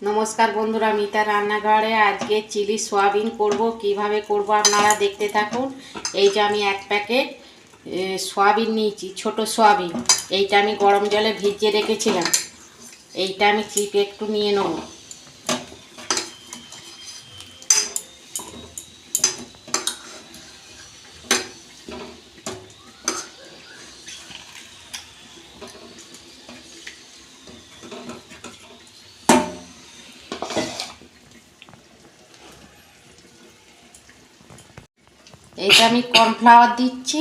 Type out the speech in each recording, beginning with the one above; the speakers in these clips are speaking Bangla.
নমস্কার বন্ধুরা, মিতা রান্নাঘরে আজকে চিলি সোয়াবিন করব। কীভাবে করব আপনারা দেখতে থাকুন। এই যে আমি এক প্যাকেট সয়াবিন নিয়েছি, ছোট সোয়াবিন। এইটা আমি গরম জলে ভিজিয়ে রেখেছিলাম। এইটা আমি চিপে একটু নিয়ে নেব। এইটা আমি কর্নফ্লাওয়ার দিচ্ছি।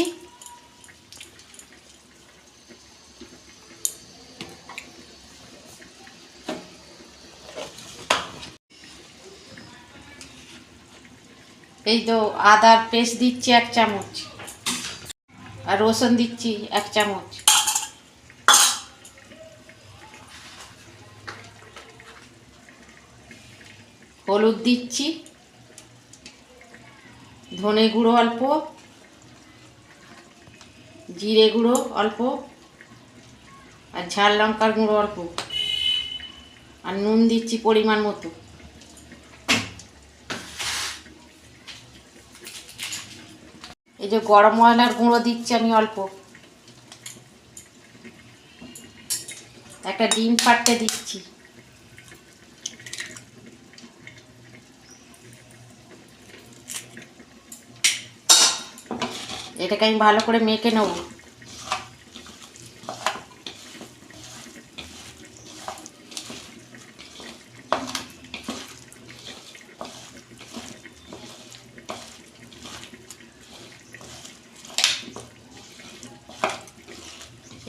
এই তো আদার পেস্ট দিচ্ছি এক চামচ। আর রসুন দিচ্ছি এক চামচ। হলুদ দিচ্ছি। ধনে গুঁড়ো অল্প, জিরে গুঁড়ো অল্প, আর ঝাল লঙ্কার গুঁড়ো অল্প, আর নুন দিচ্ছি পরিমাণ মতো। এই যে গরম মশলার গুঁড়ো দিচ্ছি আমি অল্প। একটা ডিম ফাটতে দিচ্ছি। এটাকে আমি ভালো করে মেখে নেব।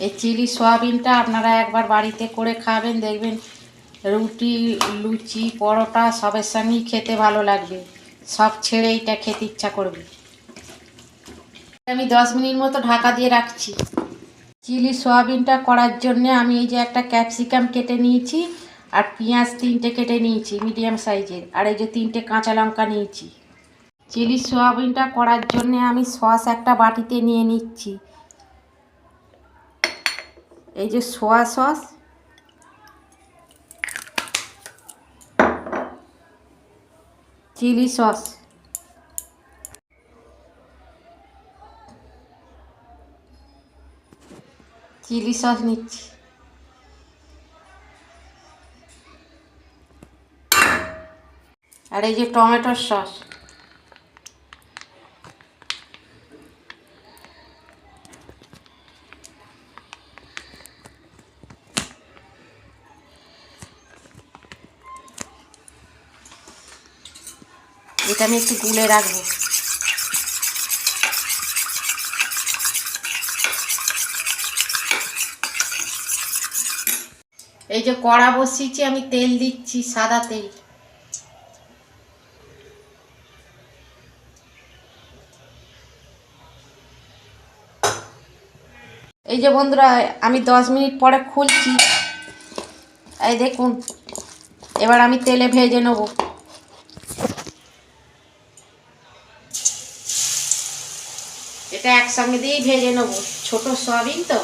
এই চিলি সয়াবিনটা আপনারা একবার বাড়িতে করে খাবেন, দেখবেন রুটি, লুচি, পরোটা সবের সঙ্গেই খেতে ভালো লাগবে। সব ছেড়ে এইটা খেতে ইচ্ছা করবে। আমি দশ মিনিট মতো ঢাকা দিয়ে রাখছি। চিলি সয়াবিনটা করার জন্যে আমি এই যে একটা ক্যাপসিকাম কেটে নিয়েছি আর পেঁয়াজ তিনটে কেটে নিয়েছি, মিডিয়াম সাইজের। আর এই যে তিনটে কাঁচা লঙ্কা নিয়েছি। চিলি সয়াবিনটা করার জন্যে আমি সস একটা বাটিতে নিয়ে নিচ্ছি। এই যে soya sauce. Chili sauce. Chili sauce নিচ্ছি। আর এই যে টমেটোর সস। এটা আমি একটু গুলে রাখব। এই যে কড়া বসিয়েছি, আমি তেল দিচ্ছি, সাদা তেল। এই যে বন্ধুরা, আমি দশ মিনিট পরে খুলছি। এই দেখুন, এবার আমি তেলে ভেজে নেব। এটা একসঙ্গে দিয়েই ভেজে নেব, ছোট সয়াবিন তো।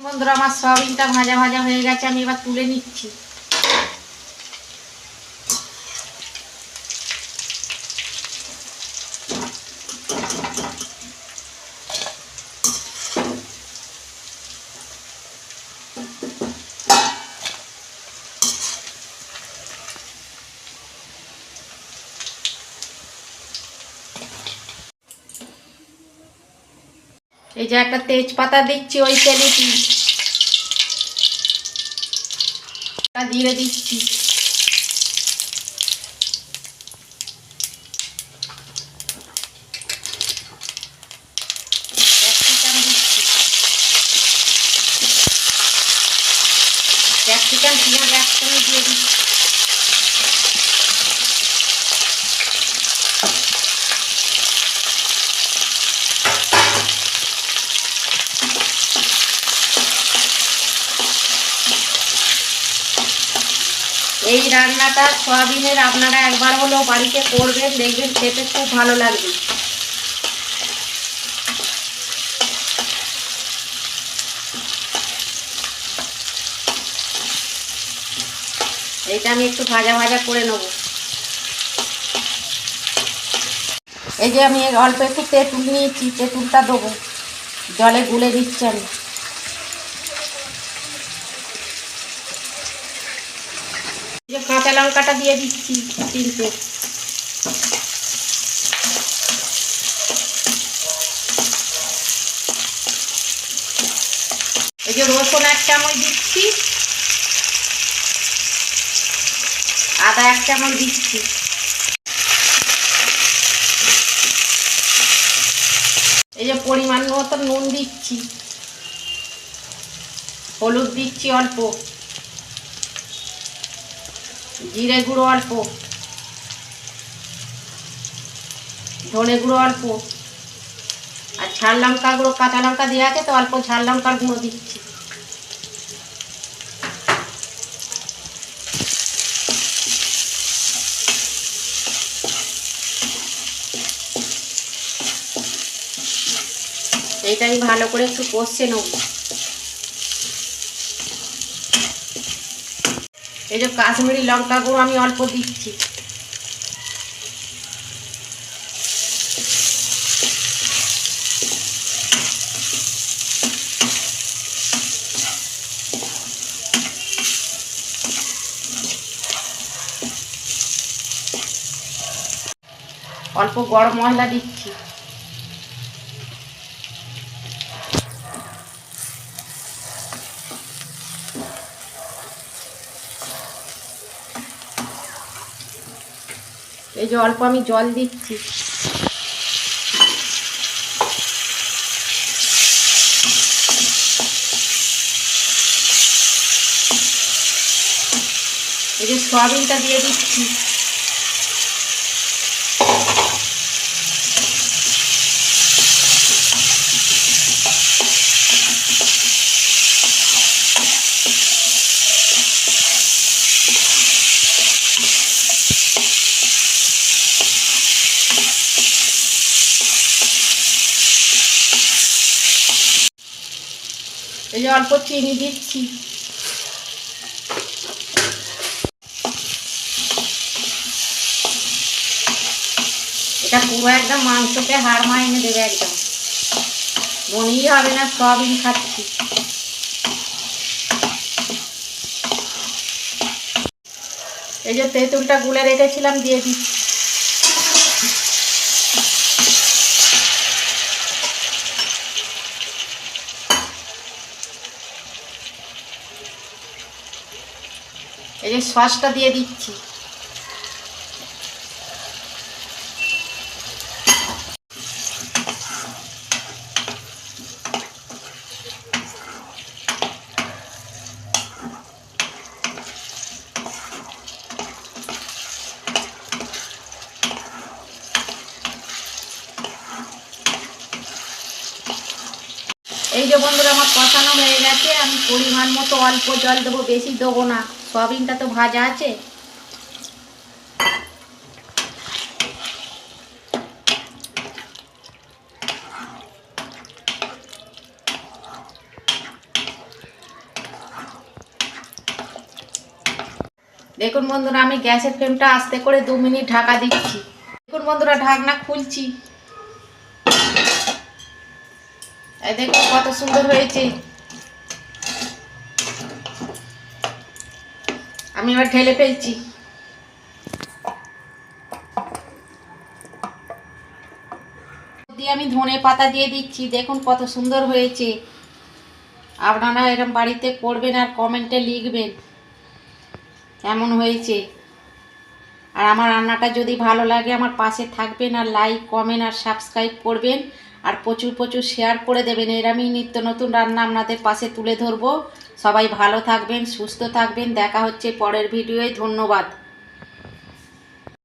বন্ধুরা আমার সয়াবিনটা ভাজা ভাজা হয়ে গেছে আমি এবার তুলে নিচ্ছি। এই যে একটা তেজপাতা দিচ্ছি ওই তেলে জিরে দিচ্ছি ক্যাপসিকাম দিচ্ছি ক্যাপসিকাম পেঁয়াজ একসঙ্গে দিয়ে দিচ্ছি এই রান্নাটা সয়াবিনের আপনারা একবার হলেও বাড়িতে করবেন, দেখবেন খেতে খুব ভালো লাগবে। এইটা আমি একটু ভাজা ভাজা করে নেব। এই যে আমি অল্প একটু তেঁতুল নিয়েছি, তেঁতুলটা দেবো। জলে গুলে দিচ্ছি আমি। যে কাঁচা লঙ্কাটা দিয়ে দিচ্ছি তিনটে। এই যে রসুন এক চামচ দিচ্ছি। আদা এক চামচ দিচ্ছি। এই যে পরিমাণ মতো নুন দিচ্ছি। হলুদ দিচ্ছি অল্প। জিরে গুঁড়ো অল্প। ধনে গুঁড়ো অল্প। আর ঝাল লঙ্কা গুঁড়ো, কাঁচা লঙ্কা দেওয়া আছে তো, অল্প ঝাল লঙ্কার গুঁড়ো দিচ্ছি। এইটা আমি ভালো করে একটু কষছে নেব। এই যে কাশ্মীরি লঙ্কা গুঁড়ো আমি অল্প দিচ্ছি। অল্প গরম মশলা দিচ্ছি। এই যে অল্প আমি জল দিচ্ছি। এই যে সয়াবিনটা দিয়ে দিচ্ছি। এই অল্প চিনি দিচ্ছি। এটা পুরো একদম মাংসকে হাড় মাইনে দেবে একদম। মনেই হবে না সয়াবিন খাচ্ছি। এই যে তেঁতুলটা গুলে রেখেছিলাম, দিয়ে দিচ্ছি। এই যে সসটা দিয়ে দিচ্ছি। এই যে বন্ধুরা, আমার কষানো হয়ে গেছে। আমি পরিমাণ মতো অল্প জল দেবো, বেশি দেবো না। সয়াবিনটা তো ভাজা আছে। দেখুন বন্ধুরা, আমি গ্যাসের ফ্লেমটা আস্তে করে দু মিনিট ঢাকা দিচ্ছি। দেখুন বন্ধুরা, ঢাকনা খুলছি। দেখুন কত সুন্দর হয়েছে। আমি এবার ঢেলে ফেলছি। দিয়ে আমি ধনে পাতা দিয়ে দিচ্ছি, দেখুন কত সুন্দর হয়েছে। আপনারা এরকম বাড়িতে করবেন আর কমেন্টে লিখবেন কেমন হয়েছে। আর আমার রান্নাটা যদি ভালো লাগে, আমার পাশে থাকবেন আর লাইক কমেন্ট আর সাবস্ক্রাইব করবেন। আর প্রচুর প্রচুর শেয়ার করে দেবেন। এর আমি নিত্য নতুন রান্না আপনাদের পাশে তুলে ধরবো। সবাই ভালো থাকবেন, সুস্থ থাকবেন। দেখা হচ্ছে পরের ভিডিওয় ধন্যবাদ।